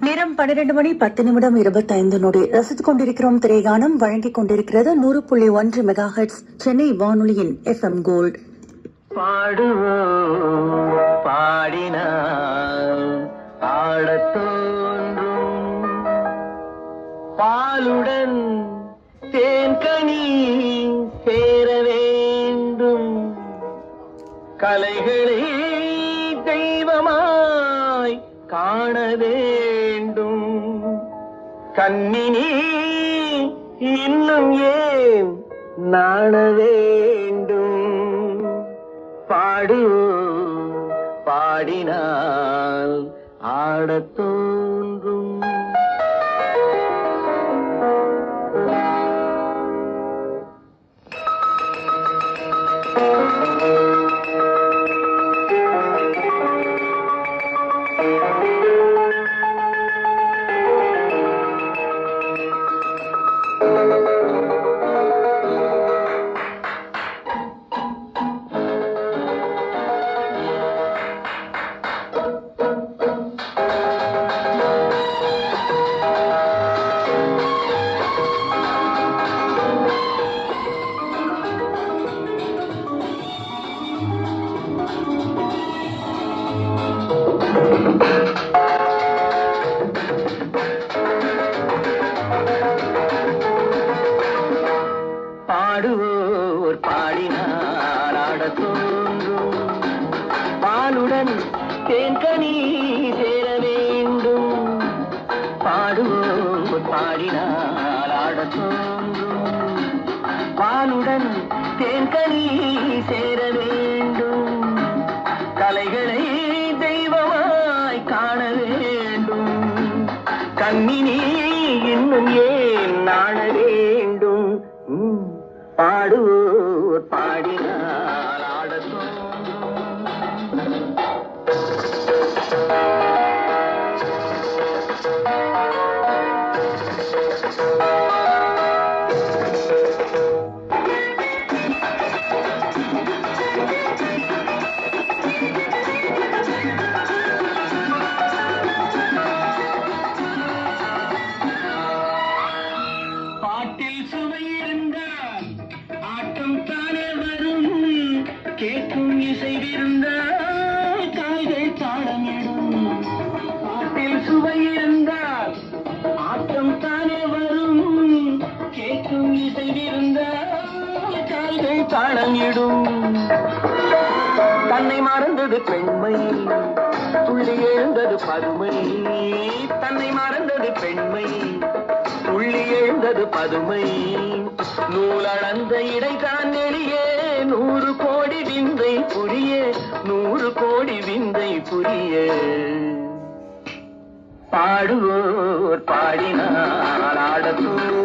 நேரம் பன்னிரண்டு மணி பத்து நிமிடம் இருபத்தைந்து நொடி. ரசித்துக் கொண்டிருக்கிறோம் திரைகானம். வழங்கிக் கொண்டிருக்கிறது நூறு புள்ளி ஒன்று மெகா ஹெட்ஸ் சென்னை வானொலியின் எஃப் எம் கோல்ட் பாடுவோம் பாடினால் ஆடத் தோன்றும். பாலுடன் தேன்கனி சேர வேண்டும். கலைகளை தெய்வமாய் காணவே கண்ணினி இன்னும் ஏன் நாண வேண்டும்? பாடு பாடினால் ஆடத் தோன்றும். பாலுடன் தேன்கனி சேர வேண்டும். பாடுவோர் பாடினால் ஆடத் தோன்றும். பாலுடன் தேன்கனி சேர வேண்டும். கலைகளை தெய்வமாய் காண வேண்டும். கண்ணினி இன்னும் ஏன் நாண வேண்டும்? ம், பாடுவோர் பாடினால் கேட்கும் இசை இருந்தால் கால்கள் தாளமிடும் பாட்டில் சுவை இருந்தால் ஆட்டம் தானே வரும். கேட்கும் இசை இருந்தால் கால்கள் தாளமிடும் தன்னை மறந்தது பெண்மை துள்ளி எழுந்தது பதுமை. தன்னை மறந்தது பெண்மை துள்ளி எழுந்தது பதுமை. நூலடந்த இடைதான் வெளியே நூறு கோடி விந்தை புரிய நூறு கோடி விந்தை புரிய. பாடுவோர் பாடினால் ஆடத்தூர்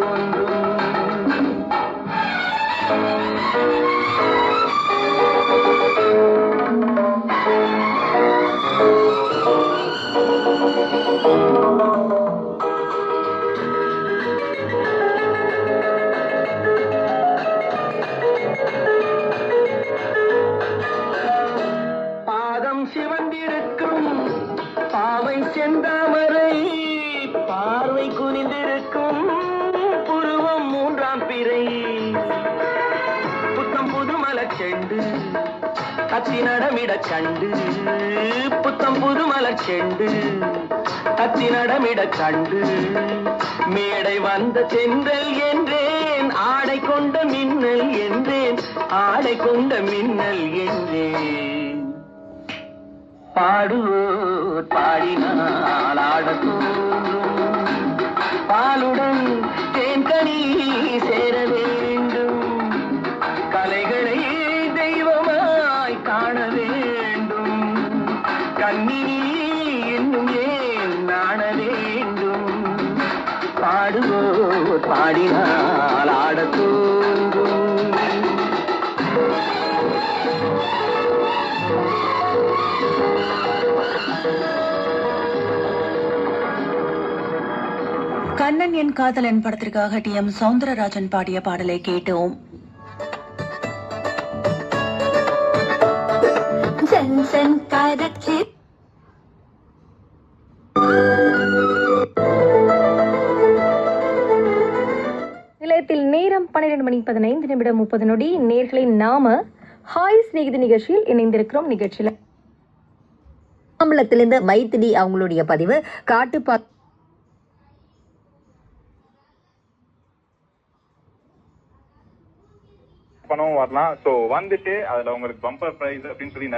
கச்சி நடமிட கண்டு புத்தம் புது மலர் செண்டு. கச்சி நடமிட கண்டு மேடை வந்த சென்றல் என்றேன் ஆடை கொண்ட மின்னல் என்றேன் ஆடை கொண்ட மின்னல் என்றேன். பாடுவோர் பாடினால் ஆடத் பாலுடன் தேன்கனி சேர பாடுவோர் பாடினால் ஆடத்தூங்கும் கண்ணன் என் காதலன் படத்திற்காக டி எம் சவுந்தரராஜன் பாடிய பாடலை கேட்டோம். ஜன்சன் நிலையத்தில் நேரம் பன்னிரண்டு மணி பதினைந்து நிமிடம் முப்பது நொடி. நேர்களை நாம ஹாய் ஸ்நேகிதி நிகழ்ச்சியில் இணைந்திருக்கிறோம். நிகழ்ச்சியில் மாம்பழத்திலிருந்து மைத்திலி அவங்களுடைய பதிவு. காட்டுப்பா பணம் வரலாம். ஸோ வந்துட்டு அதில் உங்களுக்கு பம்பர் ப்ரைஸ் அப்படின்னு சொல்லி